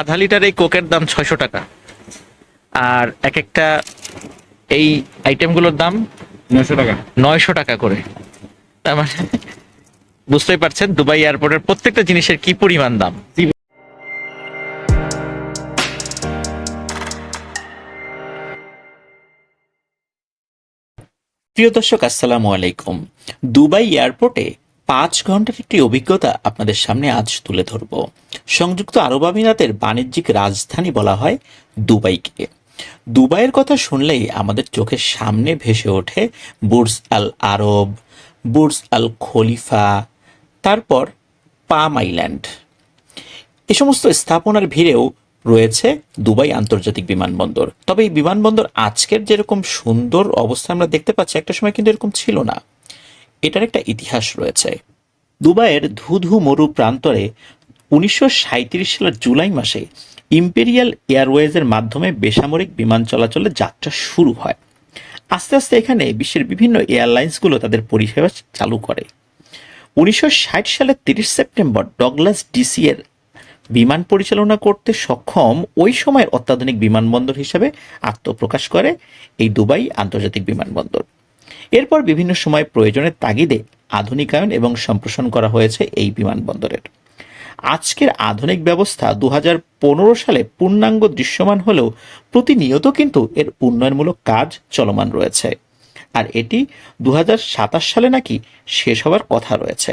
আধা লিটার এই কোকের দাম ছয়শো টাকা। আর এক একটা এই আইটেমগুলোর দাম নশো টাকা। নয়শো টাকা করে। তার মানে বুঝতেই পারছেন দুবাই এয়ারপোর্টের প্রত্যেকটা জিনিসের কি পরিমাণ দাম? প্রিয় দর্শক আসসালামু আলাইকুম। দুবাই এয়ারপোর্টে পাঁচ ঘণ্টার একটি অভিজ্ঞতা আপনাদের সামনে আজ তুলে ধরব। সংযুক্ত আরব আমিরাতের বাণিজ্যিক রাজধানী বলা হয় দুবাইকে। দুবাইয়ের কথা শুনলেই আমাদের চোখের সামনে ভেসে ওঠে বুর্জ আল আরব, বুর্জ আল খলিফা, তারপর পাম আইল্যান্ড। এ সমস্ত স্থাপনার ভিড়েও রয়েছে দুবাই আন্তর্জাতিক বিমানবন্দর। তবে এই বিমানবন্দর আজকের যেরকম সুন্দর অবস্থা আমরা দেখতে পাচ্ছি, একটা সময় কিন্তু এরকম ছিল না। এটার একটা ইতিহাস রয়েছে। দুবাইয়ের ধুধু মরু প্রান্তরে উনিশশো সাঁইত্রিশ সালের জুলাই মাসে ইম্পেরিয়াল এয়ারওয়েজের মাধ্যমে বেসামরিক বিমান চলাচলের যাত্রা শুরু হয়। আস্তে আস্তে এখানে বিশ্বের বিভিন্ন এয়ারলাইন্সগুলো তাদের পরিষেবা চালু করে। উনিশশো ষাট সালের তিরিশ সেপ্টেম্বর ডগলাস ডিসি এর বিমান পরিচালনা করতে সক্ষম ওই সময়ের অত্যাধুনিক বিমানবন্দর হিসেবে আত্মপ্রকাশ করে এই দুবাই আন্তর্জাতিক বিমানবন্দর। এরপর বিভিন্ন সময় প্রয়োজনের তাগিদে আধুনিকায়ন এবং সম্প্রসারণ করা হয়েছে এই বিমানবন্দরের। আজকের আধুনিক ব্যবস্থা দু হাজার পনেরো সালে পূর্ণাঙ্গ দৃশ্যমান হলেও প্রতিনিয়ত কিন্তু এর উন্নয়নমূলক কাজ চলমান রয়েছে। আর এটি দু হাজার সাতাশ সালে নাকি শেষ হওয়ার কথা রয়েছে।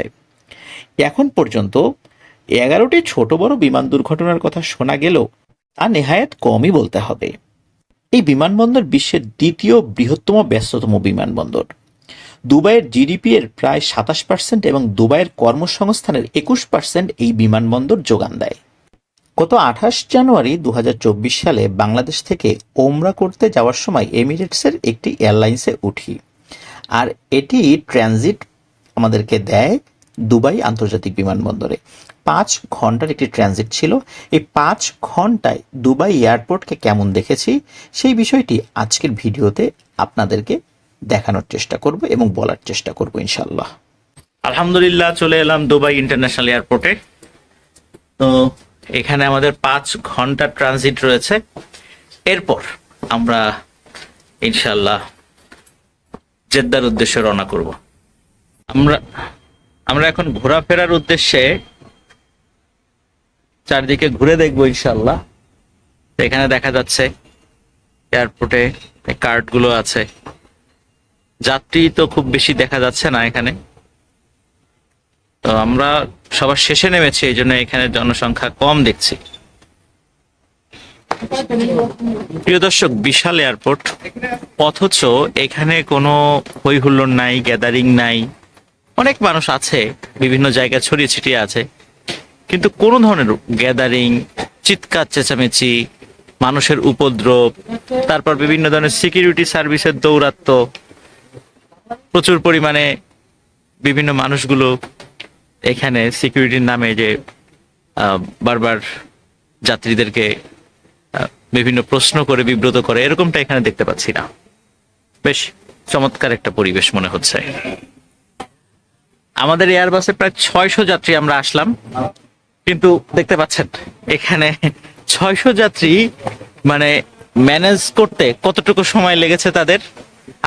এখন পর্যন্ত এগারোটি ছোট বড় বিমান দুর্ঘটনার কথা শোনা গেলেও তা নেহায়েত কমই বলতে হবে। এই বিমানবন্দর বিশ্বের দ্বিতীয় বৃহত্তম ব্যস্ততম বিমানবন্দর। দুবাইয়ের জিডিপি এর প্রায় সাতাশ পার্সেন্ট এবং দুবাইয়ের কর্মসংস্থানের একুশ পার্সেন্ট এই বিমানবন্দর যোগান দেয়। গত আঠাশ জানুয়ারি দু হাজার চব্বিশ সালে বাংলাদেশ থেকে ওমরা করতে যাওয়ার সময় এমিরেটসের একটি এয়ারলাইন্সে উঠি। আর এটি ট্রানজিট আমাদেরকে দেয় দুবাই আন্তর্জাতিক বিমানবন্দরে। পাঁচ ঘণ্টার একটি ট্রানজিট ছিল। এই পাঁচ ঘন্টায় দুবাই এয়ারপোর্টকে কেমন দেখেছি, সেই বিষয়টি আজকের ভিডিওতে আপনাদেরকে দেখানোর চেষ্টা করব এবং বলার চেষ্টা করব ইনশাল্লাহ আলহামদুলিল্লাহ, চলে এলাম দুবাই ইন্টারন্যাশনাল এয়ারপোর্টে। তো এখানে আমাদের পাঁচ ঘণ্টা ট্রানজিট রয়েছে। এরপর আমরা ইনশাল্লাহ জেদ্দার উদ্দেশ্যে রওনা করব। আমরা আমরা এখন ঘোরাফেরার উদ্দেশ্যে চারদিকে ঘুরে দেখব ইনশাল্লাহ। এখানে দেখা যাচ্ছে এয়ারপোর্টে কার্ডগুলো আছে। যাত্রী তো খুব বেশি দেখা যাচ্ছে না এখানে। তো আমরা সবার শেষে নেমেছি, এই জন্য এখানে জনসংখ্যা কম দেখছি। প্রিয় দর্শক, বিশাল এয়ারপোর্ট। অথচ এখানে কোনো হই হুল্লোড় নাই, গ্যাদারিং নাই। অনেক মানুষ আছে, বিভিন্ন জায়গায় ছড়িয়ে ছিটিয়ে আছে। কিন্তু কোনো ধরনের গ্যাদারিং চিৎকার, চেঁচামেচি, মানুষের উপদ্রব, তারপর বিভিন্ন ধরনের সিকিউরিটি সার্ভিসের দৌরাত্ম প্রচুর পরিমাণে বিভিন্ন মানুষগুলো এখানে সিকিউরিটির নামে যে বারবার যাত্রীদেরকে বিভিন্ন প্রশ্ন করে, বিব্রত করে, এরকমটা এখানে দেখতে পাচ্ছি না। বেশ চমৎকার একটা পরিবেশ মনে হচ্ছে। আমাদের এয়ারবাসে প্রায় ছয়শো যাত্রী আমরা আসলাম। কিন্তু দেখতে পাচ্ছেন, এখানে ছয়শো যাত্রী মানে ম্যানেজ করতে কতটুকু সময় লেগেছে তাদের,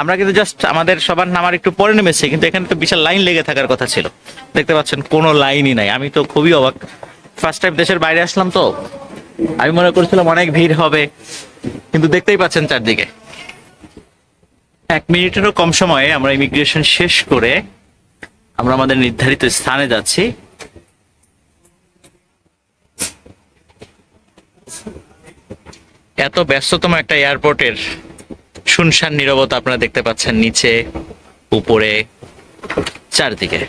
আমরা কিন্তু জাস্ট আমাদের সবার নামার একটু পরে নেমেছি, কিন্তু এখানে তো বিশাল লাইন লেগে থাকার কথা ছিল। দেখতে পাচ্ছেন, কোনো লাইনই নাই। আমি তো খুবই অবাক। ফার্স্ট টাইম দেশের বাইরে আসলাম তো, আমি মনে করছিলাম অনেক ভিড় হবে, কিন্তু দেখতেই পাচ্ছেন চারদিকে। এক মিনিটেরও কম সময়ে আমরা ইমিগ্রেশন শেষ করে আমরা আমাদের নির্ধারিত স্থানে যাচ্ছি। এত ব্যস্ততম একটা এয়ারপোর্টের শুনশান নিরবতা আপনারা দেখতে পাচ্ছেন নিচে, উপরে, চারদিকে।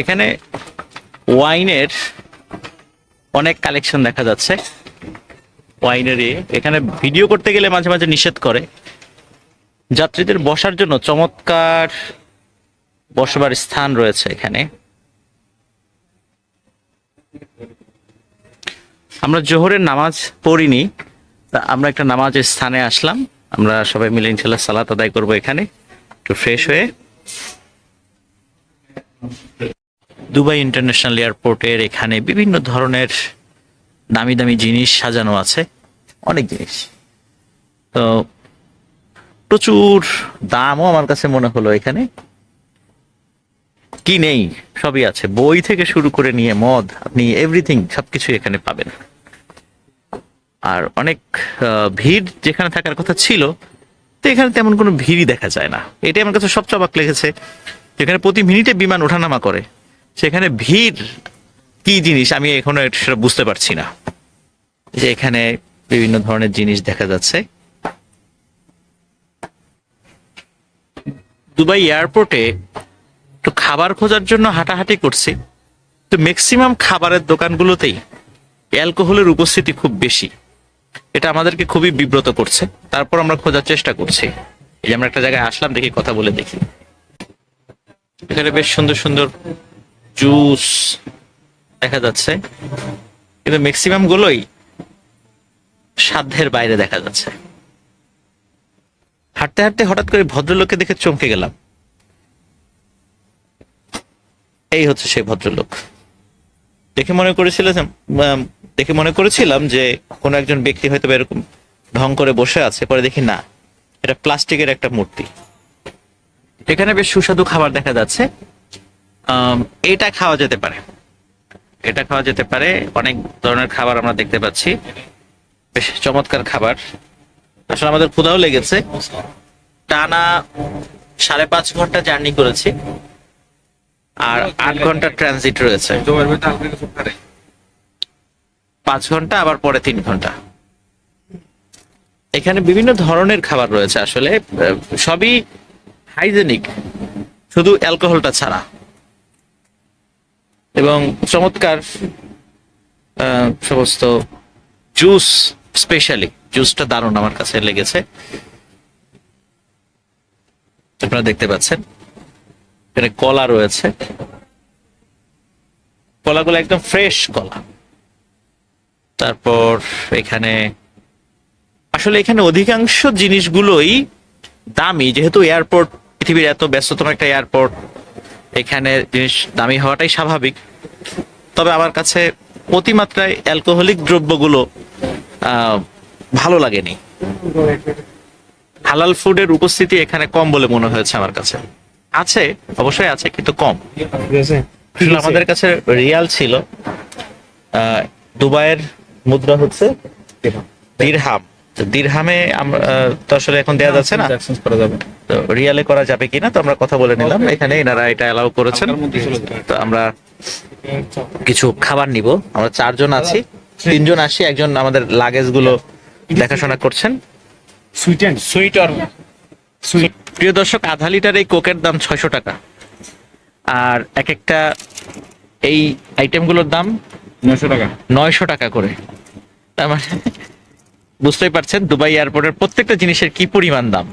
এখানে ওয়াইনের অনেক কালেকশন দেখা যাচ্ছে। ওয়াইনেরই এখানে ভিডিও করতে গেলে মাঝে মাঝে নিষেধ করে। যাত্রীদের বসার জন্য চমৎকার বসবার স্থান রয়েছে এখানে। আমরা জোহরের নামাজ পড়িনি, তা আমরা একটা নামাজের স্থানে আসলাম। আমরা সবাই মিলে ইনশাল্লাহ সালাত আদায় করব এখানে। একটু ফ্রেশ হয়ে। দুবাই ইন্টারন্যাশনাল এয়ারপোর্টের এখানে বিভিন্ন ধরনের দামি দামি জিনিস সাজানো আছে। অনেক জিনিস। তো প্রচুর দামও আমার কাছে মনে হলো এখানে। কি নেই? সবই আছে। বই থেকে শুরু করে নিয়ে, মদ, আপনি এভরিথিং সবকিছু এখানে পাবেন। আর অনেক ভিড় যেখানে থাকার কথা ছিল, তো এখানে তেমন কোনো ভিড়ই দেখা যায় না। এটাই আমার কাছে সবচেয়ে অবাক লেগেছে। যেখানে প্রতি মিনিটে বিমান ওঠানামা করে, সেখানে ভিড় কি জিনিস আমি এখনও সেটা বুঝতে পারছি না। যে এখানে বিভিন্ন ধরনের জিনিস দেখা যাচ্ছে। দুবাই এয়ারপোর্টে একটু খাবার খোঁজার জন্য হাঁটাহাঁটি করছি। তো ম্যাক্সিমাম খাবারের দোকানগুলোতেই অ্যালকোহলের উপস্থিতি খুব বেশি। এটা আমাদেরকে খুবই বিব্রত করছে। তারপর আমরা খোঁজার চেষ্টা করছি। এই যে আমরা একটা জায়গায় আসলাম, দেখি কথা বলে দেখি। এখানে বেশ সুন্দর সুন্দর জুস দেখা যাচ্ছে। কিন্তু ম্যাক্সিমাম গুলোই সাধ্যের বাইরে দেখা যাচ্ছে। হাঁটতে হাঁটতে হঠাৎ করে ভদ্রলোককে দেখে চমকে গেলাম। এই হচ্ছে সেই ভদ্রলোক। দেখে মনে করেছিলাম দেখে মনে করেছিলাম যে কোনো একজন ব্যক্তি হয়তো এরকম ঢং করে বসে আছে, পরে দেখি না, এটা প্লাস্টিকের একটা মূর্তি। এখানে বেশ সুস্বাদু খাবার দেখা যাচ্ছে। এটা খাওয়া যেতে পারে। এটা খাওয়া যেতে পারে। অনেক ধরনের খাবার আমরা দেখতে পাচ্ছি। বেশ চমৎকার খাবার। আসলে আমাদের ক্ষুধাও লেগেছে। টানা সাড়ে পাঁচ ঘণ্টা জার্নি করেছি। আর আট ঘণ্টা ট্রানজিট রয়েছে। পাঁচ ঘণ্টা, আবার পরে তিন ঘণ্টা। এখানে বিভিন্ন ধরনের খাবার রয়েছে আসলে। সবই হাইজেনিক, শুধু অ্যালকোহলটা ছাড়া। এবং চমৎকার সমস্ত জুস স্পেশালি, জুসটা দারুণ আমার কাছে লেগেছে। আপনারা দেখতে পাচ্ছেন, এখানে কলা রয়েছে। কলাগুলো একদম ফ্রেশ কলা। তারপর এখানে আসলে এখানে অধিকাংশ জিনিসগুলোই দামি যেহেতু এয়ারপোর্ট পৃথিবীর এত ব্যস্ততম একটা এয়ারপোর্ট এখানে জিনিস দামি হওয়াটাই স্বাভাবিক। তবে আমার কাছে অতিমাত্রায় অ্যালকোহলিক দ্রব্যগুলো ভালো লাগেনি। হালাল ফুডের উপস্থিতি এখানে কম বলে মনে হয়েছে আমার কাছে। আছে অবশ্যই আছে কিন্তু কম। আমাদের কাছে রিয়াল ছিল। আহ, দুবাইয়ের মুদ্রা হচ্ছে দিরহাম। তো দিরহামে আমরা তো আসলে এখন দেওয়া যাচ্ছে না? করা যাবে। তো রিয়ালে করা যাবে কিনা তো আমরা কথা বলে নিলাম। এখানে এনারা এটা অ্যালাউ করেছেন। তো আমরা কিছু খাবার নিব। আমরা চারজন আছি তিনজন আসি একজন আমাদের লাগেজগুলো দেখাশোনা করছেন। সুইট অ্যান্ড সুইট আর প্রিয় দর্শক আধা লিটার এই কোকের দাম ছয়শো টাকা। আর এক একটা এই আইটেমগুলোর দাম নয়শো টাকা। নয়শো টাকা করে। তার মানে বুঝতেই পারছেন দুবাই এয়ারপোর্টের প্রত্যেকটা জিনিসের কি পরিমাণ দাম?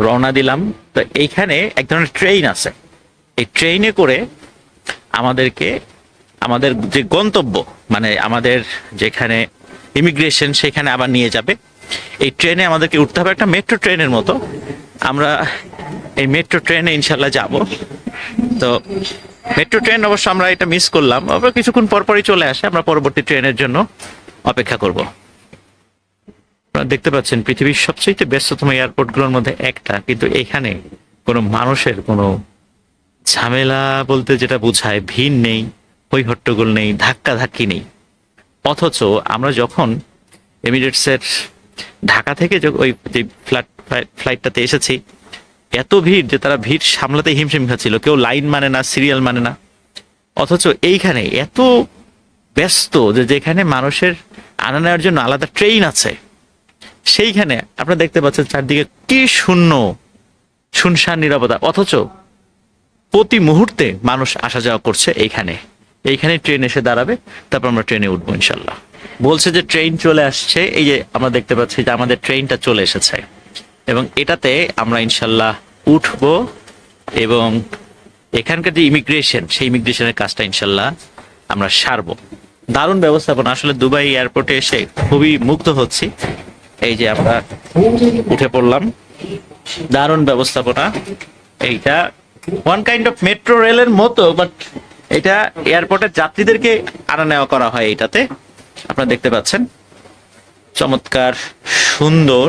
রওনা দিলাম। তো এইখানে এক ধরনের ট্রেন আছে। এই ট্রেনে করে আমাদেরকে আমাদের যে গন্তব্য মানে আমাদের যেখানে ইমিগ্রেশন সেখানে আবার নিয়ে যাবে। এই ট্রেনে আমাদেরকে উঠতে হবে একটা মেট্রো ট্রেনের মতো। আমরা এই মেট্রো ট্রেনে ইনশাল্লাহ যাব। তো মেট্রো ট্রেন অবশ্য আমরা এটা মিস করলাম আবার কিছুক্ষণ পরপরই চলে আসে, আমরা পরবর্তী ট্রেনের জন্য অপেক্ষা করব। দেখতে পাচ্ছেন পৃথিবীর সবচেয়ে ব্যস্ততম এয়ারপোর্টগুলোর মধ্যে একটা, কিন্তু এখানে কোনো মানুষের কোনো ঝামেলা বলতে যেটা বোঝায় ভিড় নেই হই হট্টগোল নেই ধাক্কা ধাক্কি নেই। অথচ আমরা যখন এমিরেটসের ঢাকা থেকে ওই যে ফ্লাইট ফ্লাইটটাতে এসেছি। এত ভিড় যে তারা ভিড় সামলাতে হিমশিম খাচ্ছিল। কেউ লাইন মানে না, সিরিয়াল মানে না। অথচ এইখানে এত ব্যস্ত যে যেখানে মানুষের আনা নেওয়ার জন্য আলাদা ট্রেন আছে, সেইখানে আপনারা দেখতে পাচ্ছেন চারদিকে কি শূন্য, শুনশান নিরাপত্তা। অথচ প্রতি মুহূর্তে মানুষ আসা যাওয়া করছে এইখানে। এইখানে ট্রেন এসে দাঁড়াবে, তারপর আমরা ট্রেনে উঠবো ইনশাল্লাহ। বলছে যে ট্রেন চলে আসছে, এই যে আমরা দেখতে পাচ্ছি যে আমাদের ট্রেনটা চলে এসেছে। এবং এটাতে আমরা ইনশাল্লাহ উঠব এবং এখানকার যে ইমিগ্রেশন সেই ইমিগ্রেশনের কাজটা ইনশাল্লাহ আমরা সারবো। দারুণ ব্যবস্থাপনা। আসলে দুবাই এয়ারপোর্টে এসে খুবই মুগ্ধ হচ্ছি। এই যে আমরা উঠে পড়লাম। দারুণ ব্যবস্থাপনা। এইটা ওয়ান কাইন্ড অফ মেট্রো রেলের মতো বাট এটা এয়ারপোর্টের যাত্রীদেরকে আনা নেওয়া করা হয় এটাতে। আপনারা দেখতে পাচ্ছেন। চমৎকার, সুন্দর।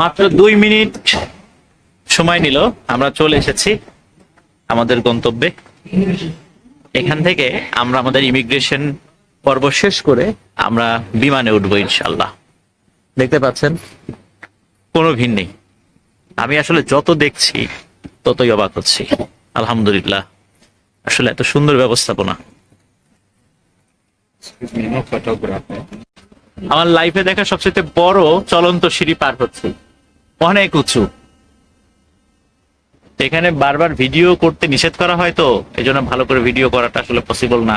মাত্র দুই মিনিট সময় নিল। আমরা চলে এসেছি আমাদের গন্তব্যে। এখান থেকে আমরা আমাদের ইমিগ্রেশন পর্ব শেষ করে আমরা বিমানে উঠবো ইনশাল্লাহ দেখতে পাচ্ছেন, কোনো ভিড় নেই। আমি আসলে যত দেখছি, ততই অবাক হচ্ছি। আলহামদুলিল্লাহ। আসলে এত সুন্দর ব্যবস্থাপনা. আমার লাইফে দেখা সবচেয়ে বড় চলন্ত সিঁড়ি পার হচ্ছে। অনেক উঁচু। এখানে বারবার ভিডিও করতে নিষেধ করা হয় তো এই জন্য ভালো করে ভিডিও করাটা আসলে পসিবল না।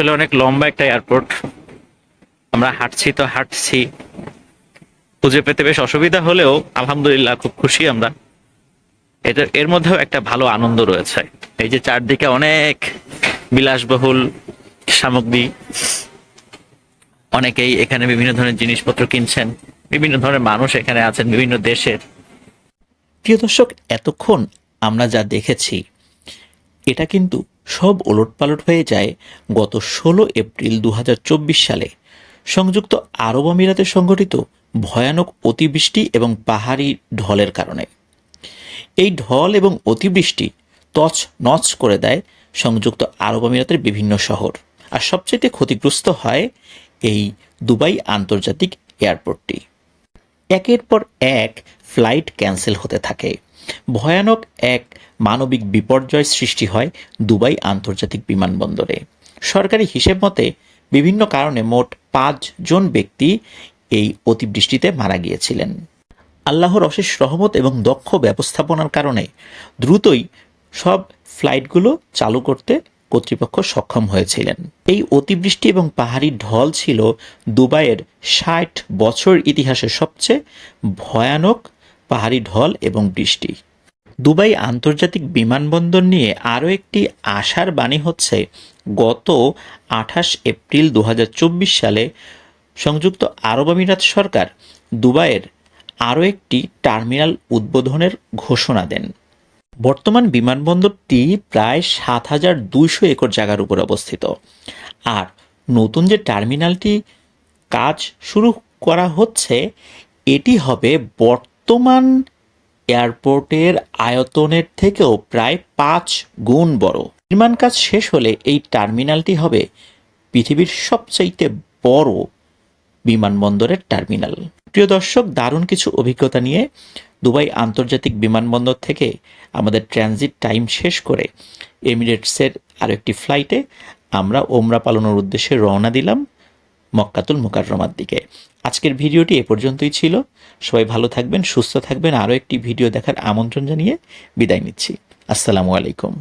আসলে অনেক লম্বা একটা এয়ারপোর্ট আমরা হাঁটছি তো হাঁটছি। খুঁজে পেতে বেশ অসুবিধা হলেও আলহামদুলিল্লাহ খুব খুশি আমরা। এটা এর মধ্যেও একটা ভালো আনন্দ রয়েছে। এই যে চারদিকে অনেক বিলাসবহুল সামগ্রী। অনেকেই এখানে বিভিন্ন ধরনের জিনিসপত্র কিনছেন। বিভিন্ন ধরনের মানুষ এখানে আছেন বিভিন্ন দেশের। প্রিয় দর্শক, এতক্ষণ আমরা যা দেখেছি এটা কিন্তু সব ওলটপালট হয়ে যায় গত ষোলো এপ্রিল দু হাজার চব্বিশ সালে। সংযুক্ত আরব আমিরাতে সংঘটিত ভয়ানক অতিবৃষ্টি এবং পাহাড়ি ঢলের কারণে। এই ঢল এবং অতিবৃষ্টি তছ নচ করে দেয় সংযুক্ত আরব আমিরাতের বিভিন্ন শহর। আর সবচেয়ে ক্ষতিগ্রস্ত হয় এই দুবাই আন্তর্জাতিক এয়ারপোর্টটি। একের পর এক ফ্লাইট ক্যান্সেল হতে থাকে। ভয়ানক এক মানবিক বিপর্যয় সৃষ্টি হয় দুবাই আন্তর্জাতিক বিমানবন্দরে। সরকারি হিসেব মতে, বিভিন্ন কারণে মোট পাঁচ জন ব্যক্তি এই অতিবৃষ্টিতে মারা গিয়েছিলেন। আল্লাহর অশেষ রহমত এবং দক্ষ ব্যবস্থাপনার কারণে দ্রুতই সব ফ্লাইটগুলো চালু করতে কর্তৃপক্ষ সক্ষম হয়েছিলেন। এই অতিবৃষ্টি এবং পাহাড়ি ঢল ছিল দুবাইয়ের ষাট বছর ইতিহাসে সবচেয়ে ভয়ানক পাহাড়ি ঢল এবং বৃষ্টি। দুবাই আন্তর্জাতিক বিমানবন্দর নিয়ে আরও একটি আশার বাণী হচ্ছে, গত আঠাশ এপ্রিল দু হাজার চব্বিশ সালে সংযুক্ত আরব আমিরাত সরকার দুবাইয়ের আরও একটি টার্মিনাল উদ্বোধনের ঘোষণা দেন। বর্তমান বিমানবন্দরটি প্রায় সাত হাজার দুইশো একর জায়গার উপর অবস্থিত। আর নতুন যে টার্মিনালটি কাজ শুরু করা হচ্ছে, এটি হবে বর্তমান এয়ারপোর্টের আয়তনের থেকেও প্রায় পাঁচ গুণ বড়। নির্মাণ কাজ শেষ হলে এই টার্মিনালটি হবে পৃথিবীর সবচাইতে বড় বিমানবন্দরের টার্মিনাল। প্রিয় দর্শক, দারুণ কিছু অভিজ্ঞতা নিয়ে দুবাই আন্তর্জাতিক বিমানবন্দর থেকে আমাদের ট্রানজিট টাইম শেষ করে এমিরেটসের আরও একটি ফ্লাইটে আমরা ওমরা পালনের উদ্দেশ্যে রওনা দিলাম। মক্কাতুল মোকাররমার দিকে। আজকের ভিডিওটি এ পর্যন্তই ছিল। সবাই ভালো থাকবেন, সুস্থ থাকবেন। আরও একটি ভিডিও দেখার আমন্ত্রণ জানিয়ে বিদায় নিচ্ছি। আসসালামু আলাইকুম।